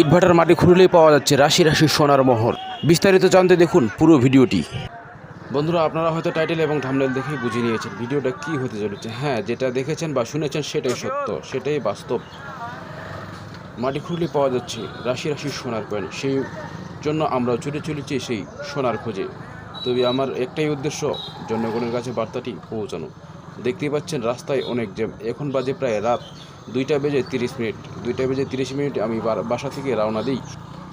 ইটভাটার মাটি খুঁড়লেই পাওয়া যাচ্ছে রাশি রাশি সোনার মোহর। বিস্তারিত জানতে দেখুন পুরো ভিডিওটি। বন্ধুরা, আপনারা হয়তো টাইটেল এবং থামনেল দেখেই বুঝে নিয়েছেন ভিডিওটা কি হতে চলেছে। হ্যাঁ যেটা দেখেছেন বা শুনেছেন সেটাই সত্য, সেটাই বাস্তব। মাটি খুঁড়লে পাওয়া যাচ্ছে রাশি রাশি সোনার কয়েন সেই জন্য আমরা ছুটে চলেছি সেই সোনার খোঁজে। তবে আমার একটাই উদ্দেশ্য, জনগণের কাছে বার্তাটি পৌঁছানো। দেখতেই পাচ্ছেন রাস্তায় অনেক জ্যাম। এখন বাজে প্রায় রাত দুইটা বেজে তিরিশ মিনিট। দুইটা বেজে তিরিশ মিনিট আমি বাসা থেকে রওনা দিই।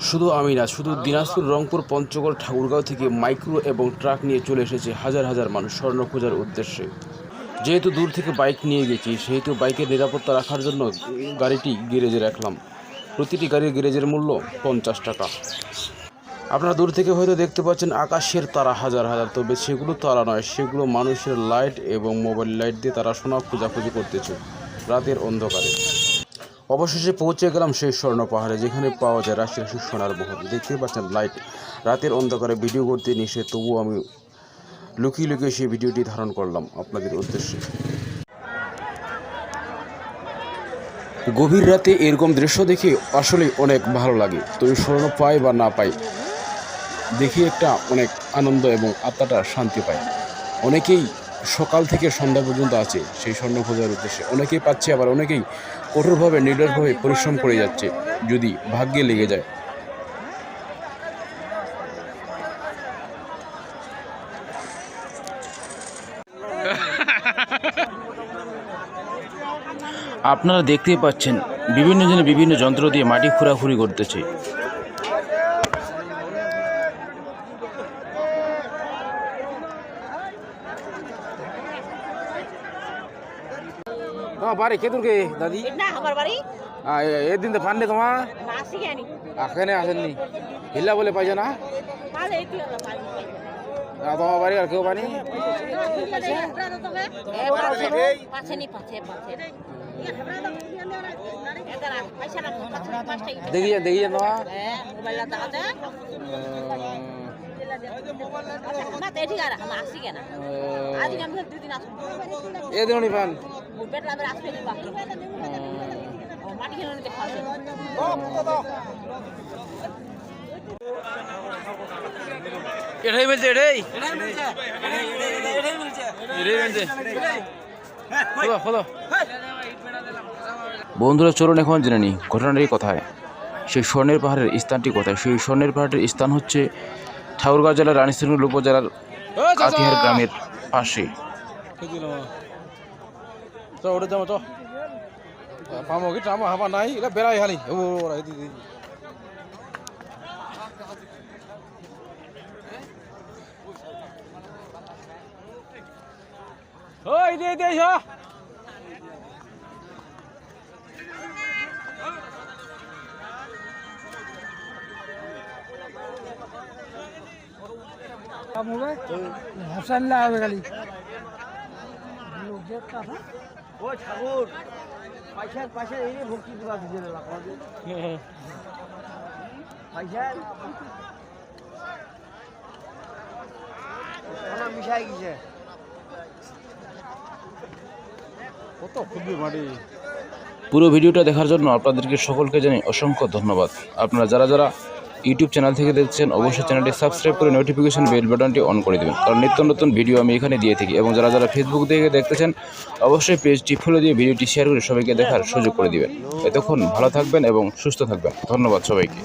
শুধু আমি না, শুধু দিনাজপুর, রংপুর, পঞ্চগড়, ঠাকুরগাঁও থেকে মাইক্রো এবং ট্রাক নিয়ে চলে এসেছে হাজার হাজার মানুষ স্বর্ণ খোঁজার উদ্দেশ্যে। যেহেতু দূর থেকে বাইক নিয়ে গেছি, সেহেতু বাইকের নিরাপত্তা রাখার জন্য গাড়িটি গ্যারেজে রাখলাম। প্রতিটি গাড়ির গ্যারেজের মূল্য পঞ্চাশ টাকা। আপনারা দূর থেকে হয়তো দেখতে পাচ্ছেন আকাশের তারা হাজার হাজার, তবে সেগুলো তারা নয়, সেগুলো মানুষের লাইট এবং মোবাইল লাইট দিয়ে তারা সোনা খোঁজাখুঁজি করতেছে। রাতের অন্ধকারে। অবশেষে পৌঁছে গেলাম সেই স্বর্ণ পাহাড়ে, যেখানে পাওয়া যায় রাশি রাশি সোনার বহর। দেখতেই পাচ্ছেন লাইট রাতের অন্ধকারে ভিডিও করতে নিষেধ তবুও আমি লুকিয়ে লুকিয়ে সেই ভিডিওটি ধারণ করলাম আপনাদের উদ্দেশ্যে। গভীর রাতে এরকম দৃশ্য দেখে আসলেই অনেক ভালো লাগে। তবে স্বর্ণ পাই বা না পাই, দেখি একটা অনেক আনন্দ এবং আত্মাটা শান্তি পায়। অনেকেই সকাল থেকে সন্ধ্যা পর্যন্ত আছে সেই স্বর্ণ খোঁজার উদ্দেশ্যে। অনেকেই পাচ্ছে, আবার অনেকেই কঠোরভাবে নির্দয়ভাবে পরিশ্রম করে যাচ্ছে, যদি ভাগ্যে লেগে যায়। আপনারা দেখতেই পাচ্ছেন, বিভিন্ন জনে বিভিন্ন যন্ত্র দিয়ে মাটি খুঁড়াখুড়ি করতেছে। তোমার বাড়ি কেতুরকে দাদি না আমার বাড়ি এদিন তো পাননি তোমার এখানে আসেননি হিল্লা বলে পাইছে না তোমার বাড়ি আর কেউ পানি দেখি দেখি তোমার এটাই বলছে এটাই? এটাই বলছে। খোলো খোলো বন্ধুরা চলুন এখন জেনে নিই ঘটনাটি কোথায়। সেই স্বর্ণের পাহাড়ের স্থানটি কোথায়? সেই স্বর্ণের পাহাড়ের স্থান হচ্ছে ঠাকুরগাঁও জেলার রানীশৃঙ্গুল উপজেলার কাতিহার গ্রামের পাশে। নাই ওই দিয়ে দিয়ে কাম হবে? হাসান খালি। ও পয়সা এই ভক্তি দিবা দিয়ে দিলাম পয়সা পুরো ভিডিওটা দেখার জন্য আপনাদেরকে সকলকে জানি অসংখ্য ধন্যবাদ। আপনারা যারা যারা ইউটিউব চ্যানেল থেকে দেখছেন, অবশ্যই চ্যানেলটি সাবস্ক্রাইব করে নোটিফিকেশন বেল বাটনটি অন করে দেবেন। কারণ নিত্য নতুন ভিডিও আমি এখানে দিয়ে থাকি এবং যারা যারা ফেসবুক থেকে দেখতেছেন, অবশ্যই পেজটি ফলো দিয়ে ভিডিওটি শেয়ার করে সবাইকে দেখার সুযোগ করে দেবেন। এতক্ষণ ভালো থাকবেন এবং সুস্থ থাকবেন। ধন্যবাদ সবাইকে।